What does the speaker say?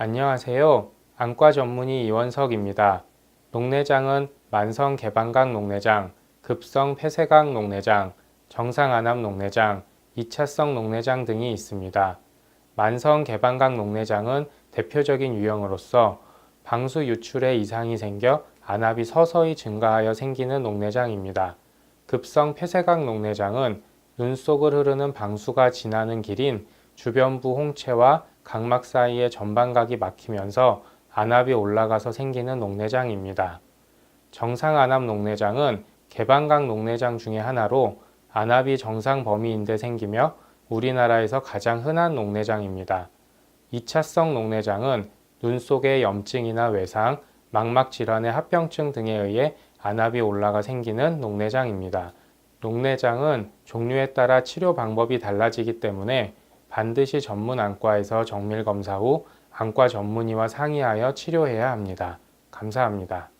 안녕하세요. 안과 전문의 이원석입니다. 녹내장은 만성 개방각 녹내장, 급성 폐쇄각 녹내장, 정상 안압 녹내장, 2차성 녹내장 등이 있습니다. 만성 개방각 녹내장은 대표적인 유형으로서 방수 유출에 이상이 생겨 안압이 서서히 증가하여 생기는 녹내장입니다. 급성 폐쇄각 녹내장은 눈 속을 흐르는 방수가 지나는 길인 주변부 홍채와 각막 사이의 전방각이 막히면서 안압이 올라가서 생기는 녹내장입니다. 정상 안압 녹내장은 개방각 녹내장 중의 하나로 안압이 정상 범위인데 생기며 우리나라에서 가장 흔한 녹내장입니다. 2차성 녹내장은 눈 속의 염증이나 외상, 망막 질환의 합병증 등에 의해 안압이 올라가 생기는 녹내장입니다. 녹내장은 종류에 따라 치료 방법이 달라지기 때문에 반드시 전문 안과에서 정밀 검사 후 안과 전문의와 상의하여 치료해야 합니다. 감사합니다.